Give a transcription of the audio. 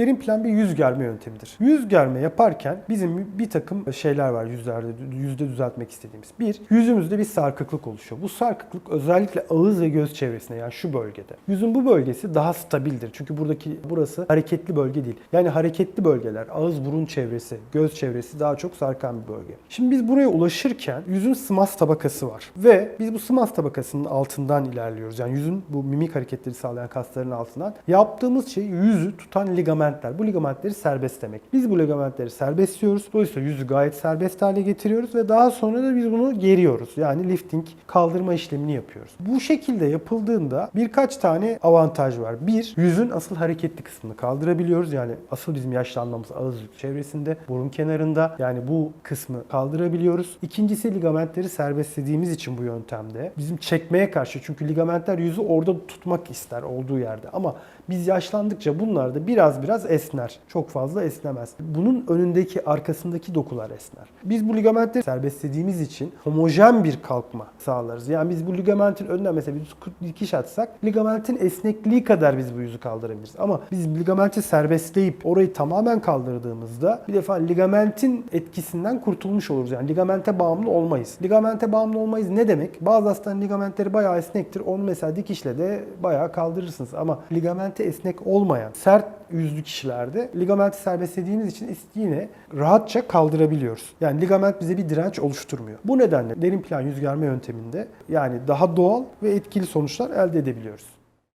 Derin plan bir yüz germe yöntemidir. Yüz germe yaparken bizim bir takım şeyler var yüzlerde, yüzde düzeltmek istediğimiz. Bir, yüzümüzde bir sarkıklık oluşuyor. Bu sarkıklık özellikle ağız ve göz çevresinde yani şu bölgede. Yüzün bu bölgesi daha stabildir. Çünkü buradaki burası hareketli bölge değil. Yani hareketli bölgeler, ağız burun çevresi, göz çevresi daha çok sarkan bir bölge. Şimdi biz buraya ulaşırken yüzün sımas tabakası var. Ve biz bu sımas tabakasının altından ilerliyoruz. Yani yüzün bu mimik hareketleri sağlayan kasların altından. Yaptığımız şey yüzü tutan ligamentler. Bu ligamentleri serbest demek. Biz bu ligamentleri serbestliyoruz. Dolayısıyla yüzü gayet serbest hale getiriyoruz ve daha sonra da biz bunu geriyoruz. Yani lifting, kaldırma işlemini yapıyoruz. Bu şekilde yapıldığında birkaç tane avantaj var. Bir, yüzün asıl hareketli kısmını kaldırabiliyoruz. Yani asıl bizim yaşlanmamız ağız çevresinde, burun kenarında. Yani bu kısmı kaldırabiliyoruz. İkincisi ligamentleri serbestlediğimiz için bu yöntemde bizim çekmeye karşı çünkü ligamentler yüzü orada tutmak ister olduğu yerde ama biz yaşlandıkça bunlar da biraz biraz esner. Çok fazla esnemez. Bunun önündeki, arkasındaki dokular esner. Biz bu ligamentleri serbestlediğimiz için homojen bir kalkma sağlarız. Yani biz bu ligamentin önünden mesela bir dikiş atsak ligamentin esnekliği kadar biz bu yüzü kaldırabiliriz. Ama biz ligamenti serbestleyip orayı tamamen kaldırdığımızda bir defa ligamentin etkisinden kurtulmuş oluruz. Yani ligamente bağımlı olmayız. Ligamente bağımlı olmayız ne demek? Bazı hastanın ligamentleri bayağı esnektir. Onu mesela dikişle de bayağı kaldırırsınız. Ama ligamenti esnek olmayan, sert yüzlü kişilerde ligamenti serbestlediğimiz için yine rahatça kaldırabiliyoruz. Yani ligament bize bir direnç oluşturmuyor. Bu nedenle derin plan yüz germe yönteminde yani daha doğal ve etkili sonuçlar elde edebiliyoruz.